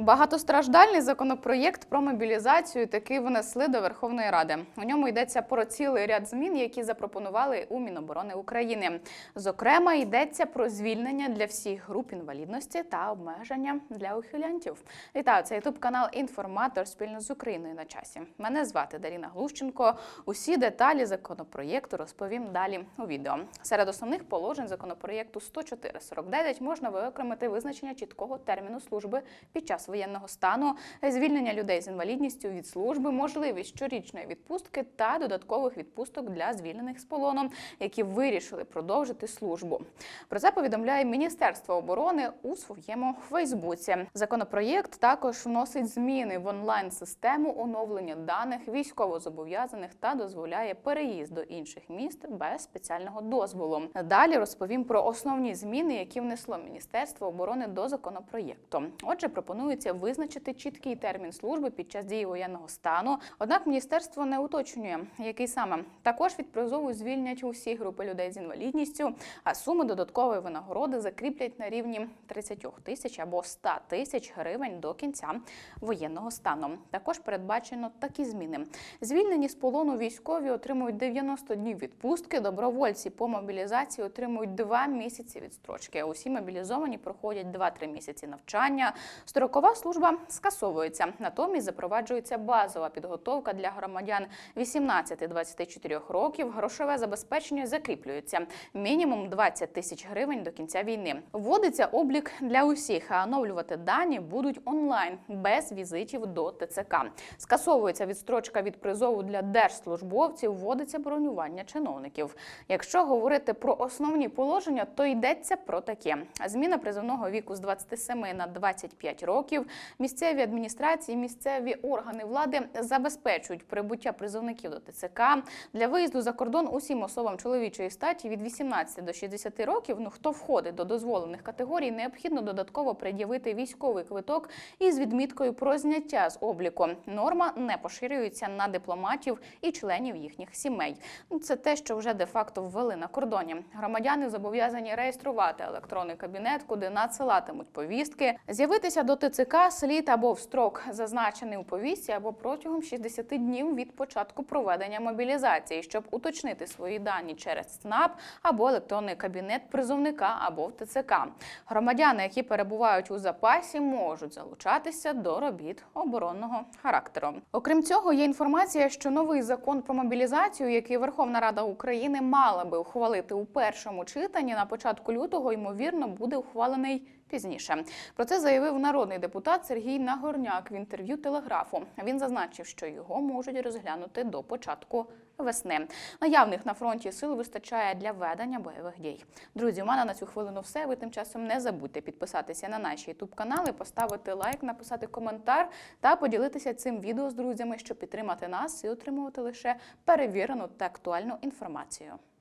Багатостраждальний законопроєкт про мобілізацію таки внесли до Верховної Ради. У ньому йдеться про цілий ряд змін, які запропонували у Міноборони України. Зокрема, йдеться про звільнення для всіх груп інвалідності та обмеження для ухилянтів. Вітаю, це ютуб канал Інформатор спільно з Україною на часі. Мене звати Даріна Глущенко. Усі деталі законопроєкту розповім далі у відео. Серед основних положень законопроєкту 104.49 можна виокремити визначення чіткого терміну служби під час воєнного стану, звільнення людей з інвалідністю від служби, можливість щорічної відпустки та додаткових відпусток для звільнених з полону, які вирішили продовжити службу. Про це повідомляє Міністерство оборони у своєму Фейсбуці. Законопроєкт також вносить зміни в онлайн-систему оновлення даних військовозобов'язаних та дозволяє переїзд до інших міст без спеціального дозволу. Далі розповім про основні зміни, які внесло Міністерство оборони до законопроєкту. Отже, пропонується визначити чіткий термін служби під час дії воєнного стану. Однак міністерство не уточнює, який саме також від призову звільнять усі групи людей з інвалідністю, а суми додаткової винагороди закріплять на рівні 30 тисяч або 100 тисяч гривень до кінця воєнного стану. Також передбачено такі зміни: звільнені з полону військові отримують 90 днів відпустки. Добровольці по мобілізації отримують 2 місяці відстрочки. Усі мобілізовані проходять 2-3 місяці навчання. Строкова служба скасовується. Натомість запроваджується базова підготовка для громадян 18-24 років. Грошове забезпечення закріплюється мінімум 20 тисяч гривень до кінця війни. Вводиться облік для усіх, а оновлювати дані будуть онлайн без візитів до ТЦК. Скасовується відстрочка від призову для держслужбовців. Вводиться бронювання чиновників. Якщо говорити про основні положення, то йдеться про таке: зміна призовного віку з 27 на 25 років. Місцеві адміністрації, місцеві органи влади забезпечують прибуття призовників до ТЦК для виїзду за кордон усім особам чоловічої статі від 18 до 60 років. Ну хто входить до дозволених категорій, необхідно додатково пред'явити військовий квиток із відміткою про зняття з обліку. Норма не поширюється на дипломатів і членів їхніх сімей. Це те, що вже де-факто ввели на кордоні. Громадяни зобов'язані реєструвати електронний кабінет, куди надсилатимуть повістки, з'явитися до ТЦК слід або в строк, зазначений у повістці, або протягом 60 днів від початку проведення мобілізації, щоб уточнити свої дані через СНАП або електронний кабінет призовника або в ТЦК. Громадяни, які перебувають у запасі, можуть залучатися до робіт оборонного характеру. Окрім цього, є інформація, що новий закон про мобілізацію, який Верховна Рада України мала би ухвалити у першому читанні на початку лютого, ймовірно, буде ухвалений. Пізніше про це заявив народний депутат Сергій Нагорняк в інтерв'ю телеграфу. Він зазначив, що його можуть розглянути до початку весни. Наявних на фронті сил вистачає для ведення бойових дій. Друзі, у мене на цю хвилину все. Ви тим часом не забудьте підписатися на наші ютуб канали, поставити лайк, написати коментар та поділитися цим відео з друзями, щоб підтримати нас і отримувати лише перевірену та актуальну інформацію.